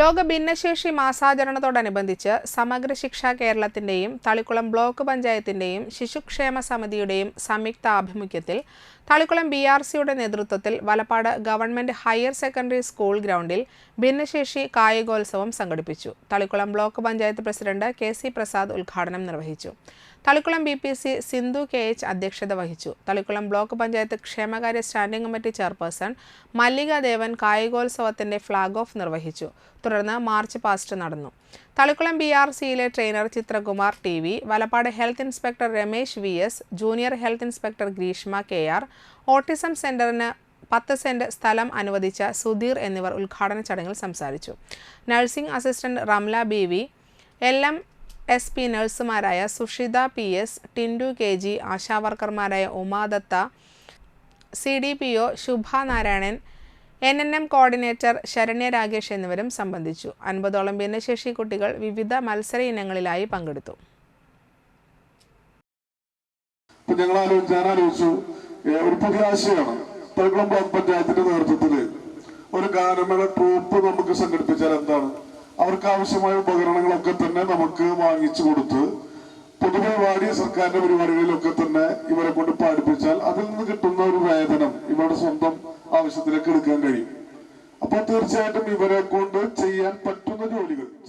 ലോക ഭിന്നശേഷി മാസാചരണത്തോടനുബന്ധിച്ച് സമഗ്ര ശിക്ഷാ കേരളത്തിന്റെയും തളിക്കുളം ബ്ലോക്ക് പഞ്ചായത്തിന്റെയും ശിശുക്ഷേമ സമിതിയുടെയും സംയുക്ത ആഭിമുഖ്യത്തിൽ തളിക്കുളം ബി ആർ സിയുടെ നേതൃത്വത്തിൽ Valappad government higher secondary school ഗ്രൗണ്ടിൽ ഭിന്നശേഷി കായികോത്സവം സംഘടിപ്പിച്ചു. Thalikulam block panchayat president K C Prasad ഉദ്ഘാടനം നിർവഹിച്ചു. Thalikulam B P C Sindhu K H അധ്യക്ഷത വഹിച്ചു. തളിക്കുളം ബ്ലോക്ക് പഞ്ചായത്ത് ക്ഷേമകാര്യ standing committee chairperson Mallika Devan കായികോത്സവത്തിന്റെ flag off നിർവഹിച്ചു. തുടർന്ന് മാർച്ച് പാസ്റ്റ് നടന്നു. തളിക്കുളം ബി ആർ സിയിലെ trainer Chitrakumar T V Valappad health inspector Ramesh V S junior health inspector Greeshma K R autism സെന്ററിന് പത്ത് cent സ്ഥലം അനുവദിച്ച സുധീർ എന്നിവർ ഉദ്ഘാടന ചടങ്ങിൽ സംസാരിച്ചു. Nursing assistant Ramla B V L M S P നഴ്സുമാരായ Sushitha P S Tindu K G ആശാവർക്കർമാരായ Umadatha C D P O Shubha Narayanan N N M coordinator Saranya Ragesh എന്നിവരും സംബന്ധിച്ചു. അൻപതോളം ഭിന്നശേഷി കുട്ടികൾ വിവിധ മത്സര ഇനങ്ങളിലായി പങ്കെടുത്തു. ഞങ്ങൾ ആലോചിച്ച് ആലോചിച്ചു ഒരു പുതിയ ആശയമാണ്. തളിക്കുളം ബ്ലോക്ക് പഞ്ചായത്തിന്റെ നേതൃത്വത്തിൽ ഒരു ഗാനമേള ട്രൂപ്പ് നമുക്ക് സംഘടിപ്പിച്ചാൽ എന്താണ്? അവർക്ക് ആവശ്യമായ ഉപകരണങ്ങളൊക്കെ തന്നെ നമുക്ക് വാങ്ങിച്ചു കൊടുത്ത് പൊതുപരിപാടി സർക്കാരിന്റെ പരിപാടികളിലൊക്കെ തന്നെ ഇവരെ കൊണ്ട് പാടിപ്പിച്ചാൽ അതിൽ നിന്ന് കിട്ടുന്ന ഒരു വേതനം ഇവരുടെ സ്വന്തം ആവശ്യത്തിലേക്ക് എടുക്കാൻ കഴിയും. അപ്പോൾ തീർച്ചയായിട്ടും ഇവരെ കൊണ്ട് ചെയ്യാൻ പറ്റുന്ന ജോലികൾ